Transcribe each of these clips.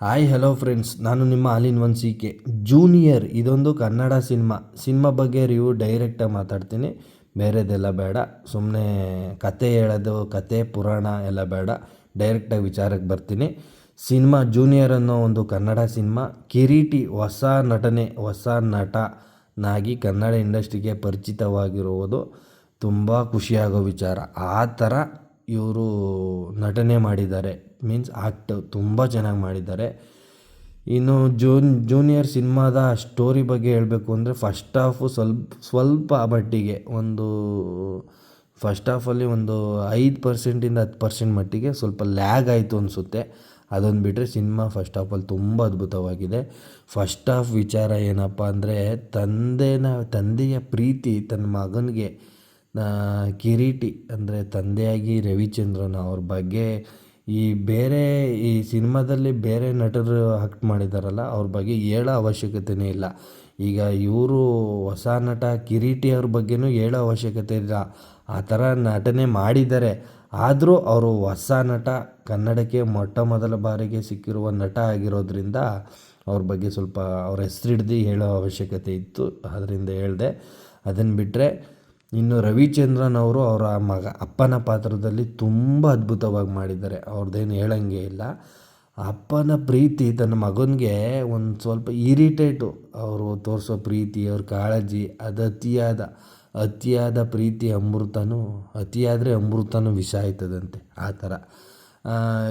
Hi hello friends ನಾನು ನಿಮ್ಮ all in one C K junior ಇದೊಂದು ಕನ್ನಡ ಸಿನಿಮಾ. ಸಿನಿಮಾ ಬಗ್ಗೆ ರಿವ್ಯೂ ಡೈರೆಕ್ಟಾಗಿ ಮಾತಾಡ್ತೀನಿ. ಬೇರೆದೆಲ್ಲ ಬೇಡ. ಸುಮ್ಮನೆ ಕತೆ ಹೇಳೋದು, ಕತೆ, ಪುರಾಣ ಎಲ್ಲ ಬೇಡ. ಡೈರೆಕ್ಟಾಗಿ ವಿಚಾರಕ್ಕೆ ಬರ್ತೀನಿ. ಸಿನಿಮಾ ಜೂನಿಯರ್ ಅನ್ನೋ ಒಂದು ಕನ್ನಡ ಸಿನಿಮಾ. ಕಿರೀಟಿ, ಹೊಸ ನಟನೆ, ಹೊಸ ನಟನಾಗಿ ಕನ್ನಡ ಇಂಡಸ್ಟ್ರಿಗೆ ಪರಿಚಿತವಾಗಿರುವುದು ತುಂಬ ಖುಷಿಯಾಗೋ ವಿಚಾರ. ಆ ಥರ ಇವರು ನಟನೆ ಮಾಡಿದ್ದಾರೆ. ಮೀನ್ಸ್ ಆ್ಯಕ್ಟ್ ತುಂಬ ಚೆನ್ನಾಗಿ ಮಾಡಿದ್ದಾರೆ. ಇನ್ನು ಜೂನ್, ಜೂನಿಯರ್ ಸಿನಿಮಾದ ಸ್ಟೋರಿ ಬಗ್ಗೆ ಹೇಳಬೇಕು ಅಂದರೆ ಫಸ್ಟ್ ಹಾಫು ಸ್ವಲ್ಪ ಸ್ವಲ್ಪ ಮಟ್ಟಿಗೆ ಒಂದು ಫಸ್ಟ್ ಆಫಲ್ಲಿ ಒಂದು ಐದು ಪರ್ಸೆಂಟಿಂದ ಹತ್ತು ಪರ್ಸೆಂಟ್ ಮಟ್ಟಿಗೆ ಸ್ವಲ್ಪ ಲ್ಯಾಗ್ ಆಯಿತು ಅನಿಸುತ್ತೆ. ಅದೊಂದು ಬಿಟ್ಟರೆ ಸಿನಿಮಾ ಫಸ್ಟ್ ಹಾಫಲ್ಲಿ ತುಂಬ ಅದ್ಭುತವಾಗಿದೆ. ಫಸ್ಟ್ ಹಾಫ್ ವಿಚಾರ ಏನಪ್ಪ ಅಂದರೆ ತಂದೆನ, ತಂದೆಯ ಪ್ರೀತಿ, ತನ್ನ ಮಗನಿಗೆ ಕಿರೀಟಿ ಅಂದರೆ ತಂದೆಯಾಗಿ ರವಿಚಂದ್ರನ್ ಅವ್ರ ಬಗ್ಗೆ ಈ ಬೇರೆ ಈ ಸಿನಿಮಾದಲ್ಲಿ ಬೇರೆ ನಟರು ಆ್ಯಕ್ಟ್ ಮಾಡಿದ್ದಾರಲ್ಲ ಅವ್ರ ಬಗ್ಗೆ ಹೇಳೋ ಅವಶ್ಯಕತೆಯೇ ಇಲ್ಲ. ಈಗ ಇವರು ಹೊಸ ನಟ ಕಿರೀಟಿ ಅವ್ರ ಬಗ್ಗೆನೂ ಹೇಳೋ ಅವಶ್ಯಕತೆ ಇಲ್ಲ. ಆ ಥರ ನಟನೆ ಮಾಡಿದ್ದಾರೆ. ಆದರೂ ಅವರು ಹೊಸ ನಟ, ಕನ್ನಡಕ್ಕೆ ಮೊಟ್ಟ ಮೊದಲ ಬಾರಿಗೆ ಸಿಕ್ಕಿರುವ ನಟ ಆಗಿರೋದ್ರಿಂದ ಅವ್ರ ಬಗ್ಗೆ ಸ್ವಲ್ಪ ಅವ್ರ ಹೆಸರಿಡ್ದು ಹೇಳೋ ಅವಶ್ಯಕತೆ ಇತ್ತು. ಅದರಿಂದ ಹೇಳಿದೆ ಅದನ್ನು ಬಿಟ್ಟರೆ ಇನ್ನು ರವಿಚಂದ್ರನ್ ಅವರು ಅವರ ಮಗ ಅಪ್ಪನ ಪಾತ್ರದಲ್ಲಿ ತುಂಬ ಅದ್ಭುತವಾಗಿ ಮಾಡಿದ್ದಾರೆ. ಅವ್ರದ್ದೇನು ಹೇಳಂಗೆ ಇಲ್ಲ. ಅಪ್ಪನ ಪ್ರೀತಿ, ತನ್ನ ಮಗನಿಗೆ ಒಂದು ಸ್ವಲ್ಪ ಇರಿಟೇಟು. ಅವರು ತೋರಿಸೋ ಪ್ರೀತಿ, ಅವ್ರ ಕಾಳಜಿ ಅದು ಅತಿಯಾದ ಅತಿಯಾದ ಪ್ರೀತಿ ಅಮೃತನೂ, ಅತಿಯಾದರೆ ಅಮೃತನೂ ವಿಷ ಆಯ್ತದಂತೆ ಆ ಥರ.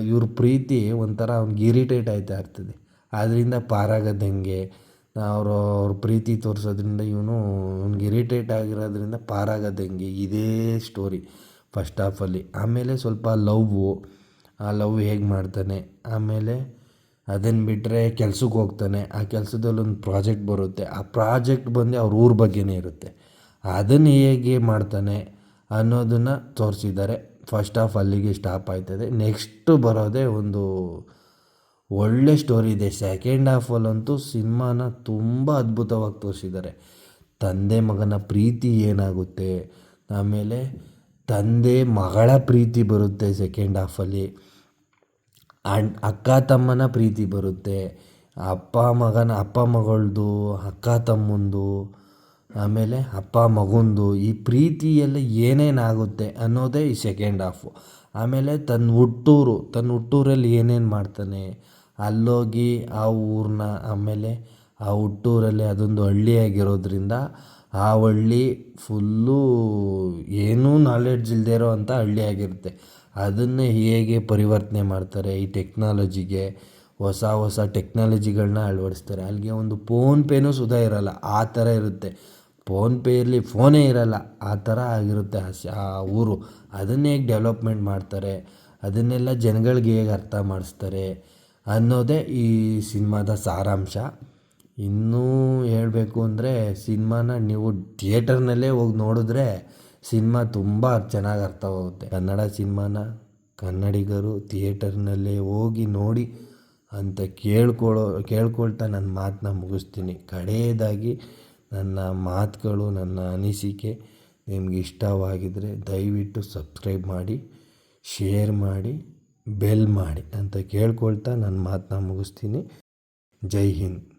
ಇವ್ರ ಪ್ರೀತಿ ಒಂಥರ ಅವ್ನಿಗೆ ಇರಿಟೇಟ್ ಆಯ್ತಾ ಇರ್ತದೆ. ಆದ್ದರಿಂದ ಪಾರಾಗದಂಗೆ ಅವರು ಅವ್ರ ಪ್ರೀತಿ ತೋರಿಸೋದ್ರಿಂದ ಇವನು ಅವ್ನಿಗೆ ಇರಿಟೇಟ್ ಆಗಿರೋದ್ರಿಂದ ಪಾರಾಗೋದು ಹೆಂಗೆ ಇದೇ ಸ್ಟೋರಿ ಫಸ್ಟ್ ಹಾಫಲ್ಲಿ. ಆಮೇಲೆ ಸ್ವಲ್ಪ ಲವ್ವು, ಆ ಲವ್ ಹೇಗೆ ಮಾಡ್ತಾನೆ, ಆಮೇಲೆ ಅದನ್ನು ಬಿಟ್ಟರೆ ಕೆಲ್ಸಕ್ಕೆ ಹೋಗ್ತಾನೆ, ಆ ಕೆಲಸದಲ್ಲಿ ಒಂದು ಪ್ರಾಜೆಕ್ಟ್ ಬರುತ್ತೆ. ಆ ಪ್ರಾಜೆಕ್ಟ್ ಬಂದು ಅವ್ರ ಊರ ಬಗ್ಗೆನೇ ಇರುತ್ತೆ. ಅದನ್ನು ಹೇಗೆ ಮಾಡ್ತಾನೆ ಅನ್ನೋದನ್ನು ತೋರಿಸಿದ್ದಾರೆ. ಫಸ್ಟ್ ಹಾಫ್ ಅಲ್ಲಿಗೆ ಸ್ಟಾಪ್ ಆಯ್ತದೆ. ನೆಕ್ಸ್ಟು ಬರೋದೇ ಒಂದು ಒಳ್ಳೆ ಸ್ಟೋರಿ ಇದೆ. ಸೆಕೆಂಡ್ ಹಾಫಲ್ಲಂತೂ ಸಿನಿಮಾನ ತುಂಬ ಅದ್ಭುತವಾಗಿ ತೋರಿಸಿದ್ದಾರೆ. ತಂದೆ ಮಗನ ಪ್ರೀತಿ ಏನಾಗುತ್ತೆ? ಆಮೇಲೆ ತಂದೆ ಮಗಳ ಪ್ರೀತಿ ಬರುತ್ತೆ ಸೆಕೆಂಡ್ ಹಾಫಲ್ಲಿ ಅಣ್ಣ ಅಕ್ಕ ತಮ್ಮನ ಪ್ರೀತಿ ಬರುತ್ತೆ. ಅಪ್ಪ ಮಗನ, ಅಪ್ಪ ಮಗಳದು, ಅಕ್ಕ ತಮ್ಮಂದು, ಆಮೇಲೆ ಅಪ್ಪ ಮಗಂದು ಈ ಪ್ರೀತಿಯಲ್ಲಿ ಏನೇನಾಗುತ್ತೆ ಅನ್ನೋದೇ ಈ ಸೆಕೆಂಡ್ ಹಾಫು ಆಮೇಲೆ ತನ್ನ ಹುಟ್ಟೂರು, ತನ್ನ ಹುಟ್ಟೂರಲ್ಲಿ ಏನೇನು ಮಾಡ್ತಾನೆ? ಅಲ್ಲೋಗಿ ಆ ಊರನ್ನ ಆಮೇಲೆ ಆ ಹುಟ್ಟೂರಲ್ಲಿ ಅದೊಂದು ಹಳ್ಳಿಯಾಗಿರೋದ್ರಿಂದ ಆ ಹಳ್ಳಿ ಫುಲ್ಲು ಏನೂ ನಾಲೆಡ್ಜ್ ಇಲ್ಲದೆ ಇರೋ ಅಂಥ ಹಳ್ಳಿಯಾಗಿರುತ್ತೆ ಅದನ್ನೇ ಹೇಗೆ ಪರಿವರ್ತನೆ ಮಾಡ್ತಾರೆ ಈ ಟೆಕ್ನಾಲಜಿಗೆ ಹೊಸ ಹೊಸ ಟೆಕ್ನಾಲಜಿಗಳನ್ನ ಅಳವಡಿಸ್ತಾರೆ. ಅಲ್ಲಿಗೆ ಒಂದು ಫೋನ್ಪೇನೂ ಸುದಾ ಇರೋಲ್ಲ. ಆ ಥರ ಇರುತ್ತೆ. ಫೋನ್ಪೇ ಇರಲಿ ಫೋನೇ ಇರೋಲ್ಲ. ಆ ಥರ ಆಗಿರುತ್ತೆ ಆ ಆ ಊರು. ಅದನ್ನು ಹೇಗೆ ಡೆವಲಪ್ಮೆಂಟ್ ಮಾಡ್ತಾರೆ? ಅದನ್ನೆಲ್ಲ ಜನಗಳಿಗೆ ಹೇಗೆ ಅರ್ಥ ಮಾಡಿಸ್ತಾರೆ ಅನ್ನೋದೇ ಈ ಸಿನಿಮಾದ ಸಾರಾಂಶ. ಇನ್ನೂ ಹೇಳಬೇಕು ಅಂದರೆ ಸಿನಿಮಾನ ನೀವು ಥಿಯೇಟರ್ನಲ್ಲೇ ಹೋಗಿ ನೋಡಿದ್ರೆ ಸಿನಿಮಾ ತುಂಬ ಚೆನ್ನಾಗಿ ಅರ್ಥವಾಗುತ್ತೆ ಕನ್ನಡ ಸಿನಿಮಾನ ಕನ್ನಡಿಗರು ಥಿಯೇಟರ್ನಲ್ಲೇ ಹೋಗಿ ನೋಡಿ ಅಂತ ಕೇಳ್ಕೊಳ್ಳೋ ಕೇಳ್ಕೊಳ್ತಾ ನನ್ನ ಮಾತನ್ನ ಮುಗಿಸ್ತೀನಿ. ಕಡೆಯದಾಗಿ ನನ್ನ ಮಾತುಗಳು, ನನ್ನ ಅನಿಸಿಕೆ ನಿಮ್ಗೆ ಇಷ್ಟವಾಗಿದ್ದರೆ ದಯವಿಟ್ಟು ಸಬ್ಸ್ಕ್ರೈಬ್ ಮಾಡಿ, ಶೇರ್ ಮಾಡಿ, ಬೆಲ್ ಮಾಡಿ ಅಂತ ಕೇಳ್ಕೊಳ್ತಾ ನನ್ನ ಮಾತನ್ನ ಮುಗಿಸ್ತೀನಿ. ಜೈ ಹಿಂದ್.